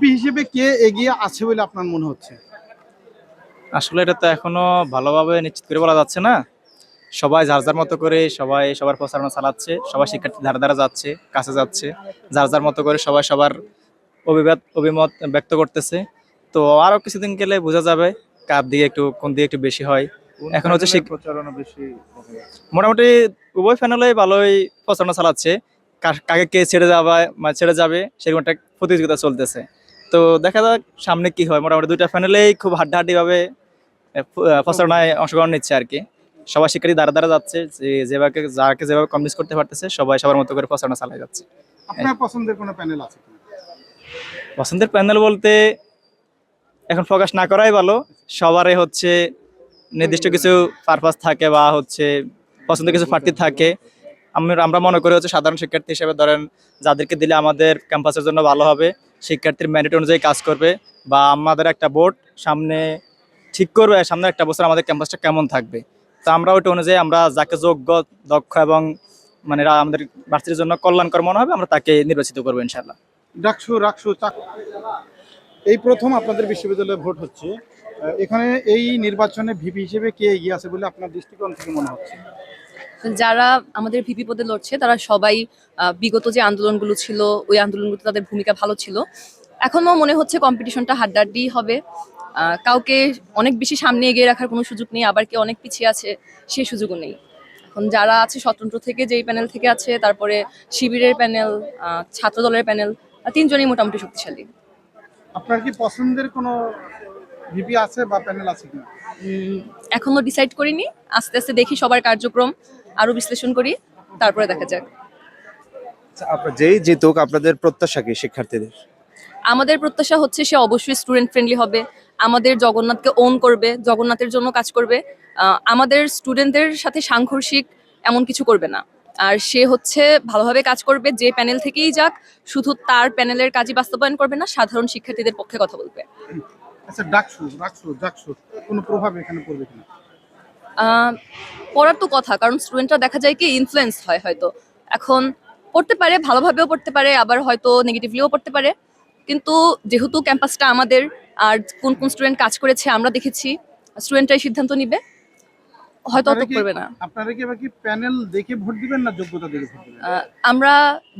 MP হিসেবে কে এগিয়ে আছে বলে আপনার মনে হচ্ছে? আসলে এটা তো এখনও ভালোভাবে নিশ্চিত করে বলা যাচ্ছে না। সবাই যার যার মতো করে সবাই সবার প্রচারণা চালাচ্ছে সবাই শিক্ষার্থী ধারে ধারে যাচ্ছে কাছে যাচ্ছে। যার যার মতো করে সবাই সবার অভিমত অভিমত ব্যক্ত করতেছে। তো আরও কিছুদিন গেলে বোঝা যাবে কার দিকে একটু কোন দিকে একটু বেশি হয়। এখন হচ্ছে প্রচারণা বেশি মোটামুটি উভয় প্যানেলেই ভালোই প্রচারণা চালাচ্ছে। কাকে কে ছেড়ে যাবে মানে ছেড়ে যাবে সেরকম একটা প্রতিযোগিতা চলতেছে। তো দেখা যাক সামনে কি হয়। মোটামুটি দুইটা প্যানেলেই খুব হাড্ডাহাড্ডি ভাবে আহ, প- আহ, প্রচারণায় অংশগ্রহণ নিচ্ছে আর কি। সবাই শিক্ষার্থী দ্বারা দ্বারা যাচ্ছে যে যেভাবে যাকে যেভাবে কনভিন্স করতে পারতেছে সবাই সবার মতো করে প্রচারণা চালিয়ে যাচ্ছে। আপনার পছন্দের কোনো প্যানেল আছে পছন্দের প্যানেল বলতে এখন প্রকাশ না করাই ভালো। সবারই হচ্ছে নির্দিষ্ট কিছু পারপাস থাকে বা হচ্ছে পছন্দের কিছু প্রার্থী থাকে। আমরা মনে করি হচ্ছে সাধারণ শিক্ষার্থী হিসেবে ধরেন যাদেরকে দিলে আমাদের ক্যাম্পাসের জন্য ভালো হবে, শিক্ষার্থীর ম্যান্ডেট অনুযায়ী কাজ করবে বা আমাদের একটা বোর্ড সামনে ঠিক করবে, সামনে একটা বছর আমাদের ক্যাম্পাসটা কেমন থাকবে। তো আমরা ওইটা অনুযায়ী আমরা যাকে যোগ্য, দক্ষ এবং মানে আমাদের ভার্সিটির জন্য কল্যাণকর মনে হবে, আমরা তাকে নির্বাচিত করব ইনশাল্লাহ ডাকসু চাক এই প্রথম আপনাদের বিশ্ববিদ্যালয়ে ভোট হচ্ছে। এখানে এই নির্বাচনে ভিপি হিসেবে কে এগিয়ে আছে বলে আপনার দৃষ্টিকোণ থেকে মনে হচ্ছে? যারা আমাদের ভিপি পদে লড়ছে, তারা সবাই বিগত যে আন্দোলনগুলো ছিল, ওই আন্দোলনগুলোতে তাদের ভূমিকা ভালো ছিল। এখনও মনে হচ্ছে কম্পিটিশনটা হাড্ডাহাড্ডি হবে। কাউকে অনেক বেশি সামনে এগিয়ে রাখার কোনো সুযোগ নেই, আবার কেউ অনেক পিছিয়ে আছে সেই সুযোগও নেই। এখন যারা আছে স্বতন্ত্র থেকে, যেই প্যানেল থেকে আছে, তারপরে শিবিরের প্যানেল ছাত্র দলের প্যানেল তিনজনই মোটামুটি শক্তিশালী। আপনার কি পছন্দের কোনো ভিপি আছে বা প্যানেল আছে কিনা? এখনও ডিসাইড করিনি। আস্তে আস্তে দেখি সবার কার্যক্রম আরও বিশ্লেষণ করি তারপরে দেখা যাক। আচ্ছা, আপনার যেই জিতুক আপনাদের প্রত্যাশা কি শিক্ষার্থীদের? আমাদের প্রত্যাশা হচ্ছে সে অবশ্যই স্টুডেন্ট ফ্রেন্ডলি হবে। আমাদের জগন্নাথকে ওন করবে জগন্নাথের জন্য কাজ করবে। আহ, আমাদের স্টুডেন্টদের সাথে সাংঘর্ষিক এমন কিছু করবে না। আর সে হচ্ছে ভালোভাবে কাজ করবে যে প্যানেল থেকেই যাক শুধু তার প্যানেলের কাজই বাস্তবায়ন করবে না সাধারণ শিক্ষার্থীদের পক্ষে কথা বলবে। আচ্ছা ডাকসু রাকসু ডাকসু কোনো প্রভাব এখানে পড়বে কিনা? পড়ার তো কথা কারণ স্টুডেন্টরা দেখা যায় কি ইনফ্লুয়েন্স হয় হয়তো। এখন পড়তে পারে ভালোভাবেও পড়তে পারে আবার হয়তো নেগেটিভলিও পড়তে পারে। কিন্তু যেহেতু ক্যাম্পাসটা আমাদের আর কোন কোন স্টুডেন্ট কাজ করেছে আমরা দেখেছি স্টুডেন্টরাই সিদ্ধান্ত নিবে। হয়তো অত করবে না। আপনারা কি এবার কি প্যানেল দেখে ভোট দিবেন না যোগ্যতা দেখে ভোট দিবেন? আমরা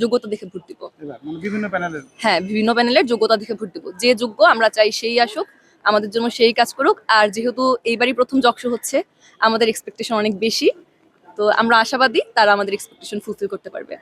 যোগ্যতা দেখে ভোট দিব। মানে বিভিন্ন প্যানেলের হ্যাঁ বিভিন্ন প্যানেলের যোগ্যতা দেখে ভোট দিব। যে যোগ্য আমরা চাই সেই আসুক। আমাদের জন্য সেই কাজ করুক। আর যেহেতু এইবারই প্রথম যক্ষ হচ্ছে, আমাদের এক্সপেকটেশন অনেক বেশি। তো আমরা আশাবাদী তারা আমাদের এক্সপেকটেশন ফুলফিল করতে পারবে।